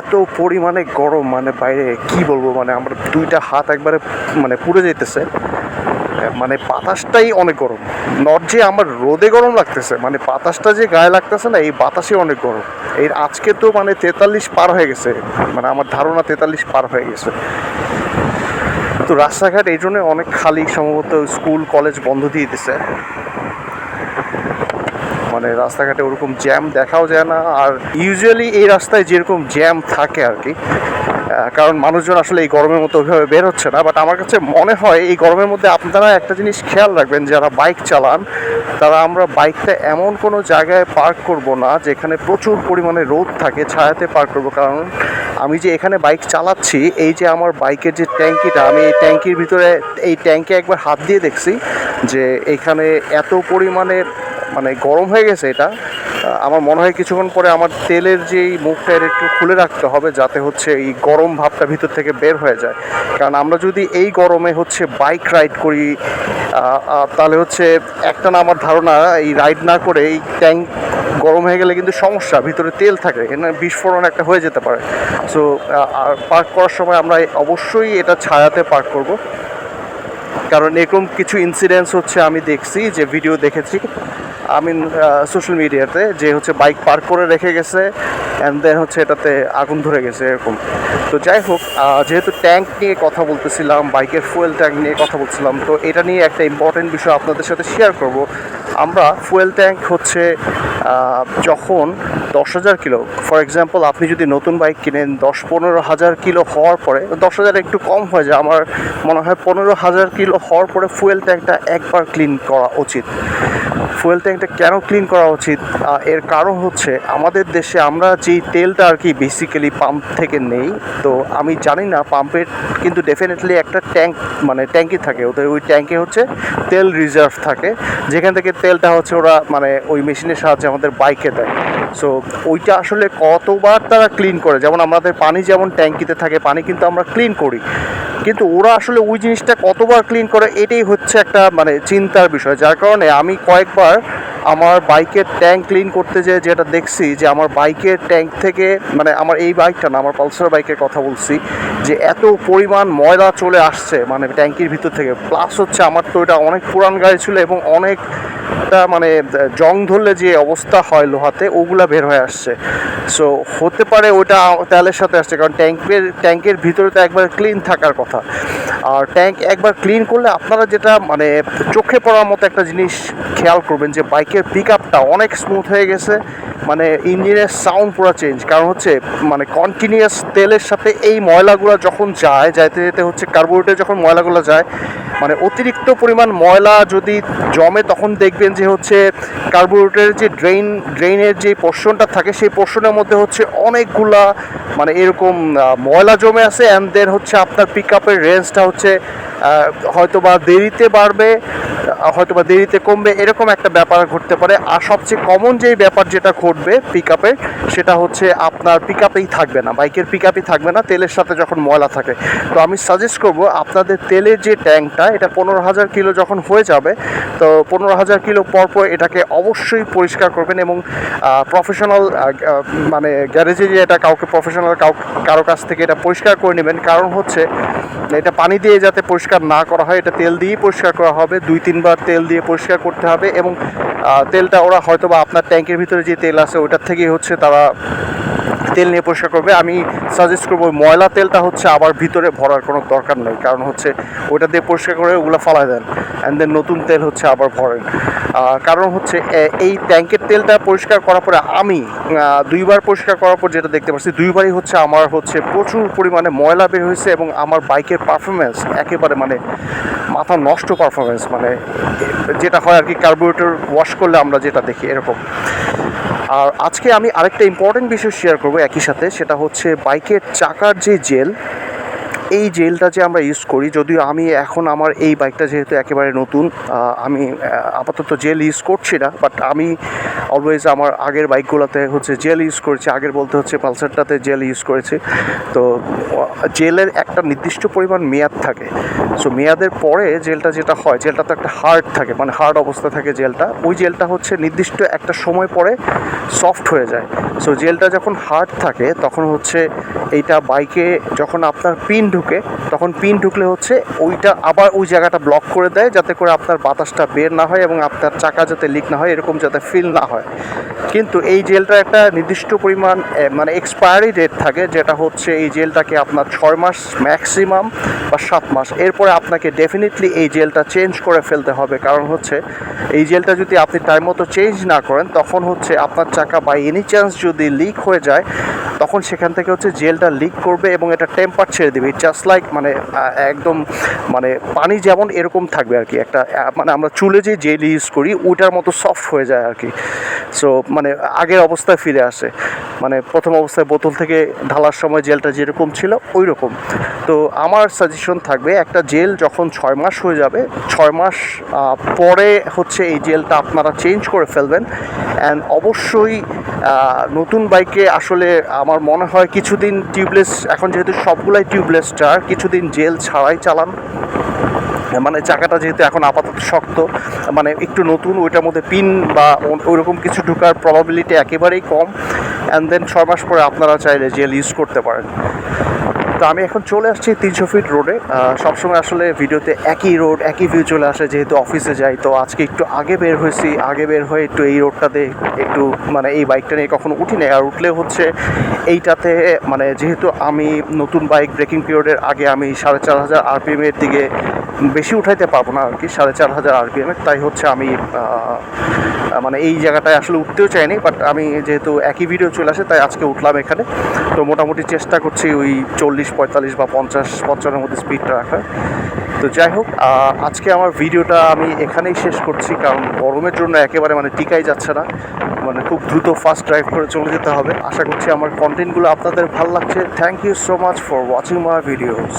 এত পরিমাণে গরম মানে বাইরে কি বলব মানে আমার দুইটা হাত একবারে মানে পুড়ে যেতেছে মানে বাতাসটাই অনেক গরম। নট যে আমার রোদে গরম লাগতেছে মানে বাতাসটা যে গায়ে লাগতেছে না, এই বাতাসই অনেক গরম। এই আজকে তো মানে তেতাল্লিশ পার হয়ে গেছে মানে আমার ধারণা তেতাল্লিশ পার হয়ে গেছে। তো রাস্তাঘাট এই জন্য অনেক খালি, সম্ভবত স্কুল, কলেজ বন্ধ দিয়ে দিছে। মানে রাস্তাঘাটে ওরকম জ্যাম দেখাও যায় না। আর ইউজুয়ালি এই রাস্তায় যেরকম জ্যাম থাকে আর কি কারণ মানুষজন আসলে এই গরমের মতো ওইভাবে বের হচ্ছে না। বাট আমার কাছে মনে হয় এই গরমের মধ্যে আপনারা একটা জিনিস খেয়াল রাখবেন, যারা বাইক চালান, তারা আমরা বাইকটা এমন কোনো জায়গায় পার্ক করব না, যেখানে প্রচুর পরিমাণে রোদ থাকে, ছায়াতে পার্ক করব। কারণ আমি যে এখানে বাইক চালাচ্ছি, এই যে আমার বাইকের যে ট্যাঙ্কিটা, আমি এই ট্যাঙ্কির ভিতরে, এই ট্যাঙ্কে একবার হাত দিয়ে দেখছি যে এখানে এত পরিমাণে মানে গরম হয়ে গেছে এটা আমার মনে হয় কিছুক্ষণ পরে আমার তেলের যেই মুখটা এর একটু খুলে রাখতে হবে যাতে হচ্ছে এই গরম ভাবটা ভিতর থেকে বের হয়ে যায়। কারণ আমরা যদি এই গরমে হচ্ছে বাইক রাইড করি তাহলে হচ্ছে একটা না আমার ধারণা, এই রাইড না করে এই ট্যাঙ্ক গরম হয়ে গেলে কিন্তু সমস্যা, ভিতরে তেল থাকে, এখানে বিস্ফোরণ একটা হয়ে যেতে পারে। সো আর পার্ক করার সময় আমরা অবশ্যই এটা ছায়াতে পার্ক করব। কারণ এরকম কিছু ইনসিডেন্টস হচ্ছে আমি দেখছি, যে ভিডিও দেখেছি। আমি সোশ্যাল মিডিয়াতে যে হচ্ছে বাইক পার্ক করে রেখে গেছে অ্যান্ড দেন হচ্ছে এটাতে আগুন ধরে গেছে এরকম। তো যাই হোক যেহেতু ট্যাঙ্ক নিয়ে কথা বলতেছিলাম বাইকের ফুয়েল ট্যাঙ্ক নিয়ে কথা বলছিলাম, তো এটা নিয়ে একটা ইম্পর্টেন্ট বিষয় আপনাদের সাথে শেয়ার করব। আমরা ফুয়েল ট্যাঙ্ক হচ্ছে যখন দশ হাজার কিলো ফর এক্সাম্পল আপনি যদি নতুন বাইক কিনেন, দশ পনেরো হাজার কিলো হওয়ার পরে, দশ হাজার একটু কম হয়ে যায়, আমার মনে হয় পনেরো হাজার কিলো হওয়ার পরে ফুয়েল ট্যাঙ্কটা একবার ক্লিন করা উচিত। ফুয়েল ট্যাঙ্কটা কেন ক্লিন করা উচিত? এর কারণ হচ্ছে, আমাদের দেশে আমরা যেই তেলটা আর কি বেসিক্যালি পাম্প থেকে নেই, তো আমি জানি না পাম্পের কিন্তু ডেফিনেটলি একটা ট্যাঙ্ক মানে ট্যাঙ্কি থাকে, ওদের ওই ট্যাঙ্কে হচ্ছে তেল রিজার্ভ থাকে, যেখান থেকে তেলটা হচ্ছে ওরা মানে ওই মেশিনের সাহায্যে আমাদের বাইকে দেয়। সো ওইটা আসলে কতবার তারা ক্লিন করে? যেমন আমাদের পানি যেমন ট্যাঙ্কিতে থাকে, পানি কিন্তু আমরা ক্লিন করি। কিন্তু ওরা আসলে ওই জিনিসটা কতবার ক্লিন করে, এটাই হচ্ছে একটা মানে চিন্তার বিষয়। যার কারণে আমি কয়েকবার আমার বাইকের ট্যাঙ্ক ক্লিন করতে যে যেটা দেখছি যে আমার বাইকের ট্যাঙ্ক থেকে মানে আমার এই বাইকটা না, আমার পালসার বাইকের কথা বলছি, যে এত পরিমাণ ময়লা চলে আসছে মানে ট্যাঙ্কির ভিতর থেকে। প্লাস হচ্ছে আমার তো এটা অনেক পুরান গাড়ি ছিল এবং অনেকটা মানে জং ধরলে যে অবস্থা হয় লোহাতে, ওগুলা বের হয়ে আসছে। সো হতে পারে ওটা তেলের সাথে আসছে, কারণ ট্যাঙ্কের ট্যাঙ্কের ভিতরে তো একবার ক্লিন থাকার কথা। আর ট্যাঙ্ক একবার ক্লিন করলে আপনারা যেটা মানে চোখে পড়ার মতো একটা জিনিস খেয়াল করবেন যে বাইকের পিক আপটা অনেক স্মুথ হয়ে গেছে। মানে ইঞ্জিনের সাউন্ড পুরো চেঞ্জ কারণ হচ্ছে মানে কন্টিনিউয়াস তেলের সাথে এই ময়লাগুলো যখন যায়, যাইতে যেতে হচ্ছে কার্বোরেটে যখন ময়লাগুলো যায় মানে অতিরিক্ত পরিমাণ ময়লা যদি জমে তখন দেখবেন যে হচ্ছে কার্বোরেটের যে ড্রেন ড্রেনের যে পোর্শনটা থাকে সেই পোর্শনের মধ্যে হচ্ছে অনেকগুলা মানে এরকম ময়লা জমে আছে অ্যান্ড দেন হচ্ছে আপনার পিক আপের রেঞ্জটা হচ্ছে আহ, হয়তোবা দেরিতে বাড়বে আহ, হয়তোবা দেরিতে কমবে এরকম একটা ব্যাপার ঘটতে পারে। আর সবচেয়ে কমন যেই ব্যাপার যেটা ঘটবে পিক আপে সেটা হচ্ছে আপনার পিক আপেই থাকবে না বাইকের পিক আপই থাকবে না তেলের সাথে যখন ময়লা থাকে। তো আমি সাজেস্ট করব আপনাদের তেলের যে ট্যাঙ্কটা এটা পনেরো হাজার কিলো যখন হয়ে যাবে তো পনেরো হাজার কিলো পর পর এটাকে অবশ্যই পরিষ্কার করবেন এবং প্রফেশনাল মানে গ্যারেজে যে এটা কাউকে প্রফেশনাল কাউ, কারও কাছ থেকে এটা পরিষ্কার করে নেবেন। কারণ হচ্ছে, এটা পানি দিয়ে যাতে পরিষ্কার না করা হয়, এটা তেল দিয়েই পরিষ্কার করা হবে। দুই, তিনবার তেল দিয়ে পরিষ্কার করতে হবে এবং তেলটা ওরা হয়তো বা আপনার ট্যাঙ্কের ভিতরে যে তেল আছে, ওটার থেকেই হচ্ছে তারা তেল নিয়ে পরিষ্কার করবে, আমি সাজেস্ট করব ময়লা তেলটা হচ্ছে আবার ভিতরে ভরার কোনো দরকার নেই, কারণ হচ্ছে ওটা দিয়ে পরিষ্কার করে ওগুলো ফালাই দেন অ্যান্ড দেন নতুন তেল হচ্ছে আবার ভরেন। কারণ হচ্ছে এই ট্যাঙ্কের তেলটা পরিষ্কার করার পরে আমি দুইবার পরিষ্কার করার পর যেটা দেখতে পাচ্ছি, দুইবারই হচ্ছে আমার হচ্ছে প্রচুর পরিমাণে ময়লা বের হয়েছে এবং আমার বাইকের পারফরমেন্স একেবারে মানে মাথা নষ্ট পারফরমেন্স মানে যেটা হয় আর কি কার্বোরেটর ওয়াশ করলে আমরা যেটা দেখি, এরকম। আর আজকে আমি আরেকটা ইম্পর্টেন্ট বিষয় শেয়ার করব একই সাথে, সেটা হচ্ছে বাইকের চাকার যে জেল এই জেলটা যে আমরা ইউজ করি, যদিও আমি এখন আমার এই বাইকটা যেহেতু একেবারে নতুন আমি আপাতত জেল ইউজ করছি না বাট আমি অলওয়েজ আমার আগের বাইকগুলোতে হচ্ছে জেল ইউজ করেছি, আগের বলতে হচ্ছে পালসারটাতে জেল ইউজ করেছি। তো জেলের একটা নির্দিষ্ট পরিমাণ মেয়াদ থাকে। সো মেয়াদের পরে জেলটা যেটা হয় জেলটা তো একটা হার্ড থাকে মানে হার্ড অবস্থা থাকে জেলটা ওই জেলটা হচ্ছে নির্দিষ্ট একটা সময় পরে সফট হয়ে যায়। সো জেলটা যখন হার্ড থাকে, তখন হচ্ছে এইটা বাইকে যখন আপনার পিন ঢুকে, তখন পিন ঢুকলে হচ্ছে ওইটা আবার ওই জায়গাটা ব্লক করে দেয়, যাতে করে আপনার বাতাসটা বের না হয় এবং আপনার চাকা যাতে লিক না হয়, এরকম যাতে ফিল না হয়। কিন্তু এই জেলটা একটা নির্দিষ্ট পরিমাণ মানে এক্সপায়ারি ডেট থাকে, যেটা হচ্ছে এই জেলটাকে আপনার ছয় মাস ম্যাক্সিমাম বা সাত মাস। এরপরে আপনাকে ডেফিনেটলি এই জেলটা চেঞ্জ করে ফেলতে হবে। কারণ হচ্ছে, এই জেলটা যদি আপনি টাইম মতো চেঞ্জ না করেন, তখন হচ্ছে আপনার চাকা বাই এনি চান্স যদি লিক হয়ে যায়, তখন সেখান থেকে হচ্ছে জেলটা লিক করবে এবং এটা টেম্পার ছেড়ে দেবে। জাস্ট লাইক মানে একদম মানে পানি যেমন এরকম থাকবে আর কি। একটা মানে আমরা চুলে যে জেল ইউজ করি, ওইটার মতো সফট হয়ে যায় আর কি। সো মানে আগের অবস্থায় ফিরে আসে। মানে প্রথম অবস্থায় বোতল থেকে ঢালার সময় জেলটা যেরকম ছিল ওই রকম তো, আমার সাজেশন থাকবে, একটা জেল যখন ছয় মাস হয়ে যাবে, ছয় মাস পরে হচ্ছে এই জেলটা আপনারা চেঞ্জ করে ফেলবেন। অ্যান্ড অবশ্যই নতুন বাইকে আসলে আমার মনে হয় কিছুদিন টিউবলেস এখন যেহেতু সবগুলাই টিউবলেস টার কিছুদিন জেল ছাড়াই চালান। মানে চাকাটা যেহেতু এখন আপাতত শক্ত মানে একটু নতুন, ওইটার মধ্যে পিন বা ওইরকম কিছু ঢুকার প্রবাবিলিটি একেবারেই কম। অ্যান্ড দেন ছয় মাস পরে আপনারা চাইলে জেল ইউজ করতে পারেন। তো আমি এখন চলে আসছি তিনশো ফিট রোডে সবসময় আসলে ভিডিওতে একই রোড একই ভিউ চলে আসে, যেহেতু অফিসে যাই। তো আজকে একটু আগে বের হয়েছি, আগে বের হয়ে একটু এই রোডটাতে একটু মানে এই বাইকটা নিয়ে কখনো উঠি নাই। আর উঠলে হচ্ছে এইটাতে মানে যেহেতু আমি নতুন বাইক ব্রেকিং পিরিয়ডের আগে আমি সাড়ে চার হাজার আরপিএমের দিকে বেশি উঠাইতে পারব না আর কি সাড়ে চার হাজার আরপিএমের তাই হচ্ছে আমি মানে এই জায়গাটায় আসলে উঠতেও চাইনি বাট আমি যেহেতু একই ভিডিও চলে আসে, তাই আজকে উঠলাম এখানে। তো মোটামুটি চেষ্টা করছি ওই চল্লিশ পঁয়তাল্লিশ বা পঞ্চাশ পঞ্চান্নের মধ্যে স্পিডটা রাখা। তো যাই হোক আজকে আমার ভিডিওটা আমি এখানেই শেষ করছি, কারণ গরমের জন্য একেবারে মানে টিকাই যাচ্ছে না। মানে খুব দ্রুত ফাস্ট ড্রাইভ করে চলে যেতে হবে। আশা করছি আমার কন্টেন্টগুলো আপনাদের ভালো লাগছে। Thank you so much for watching my videos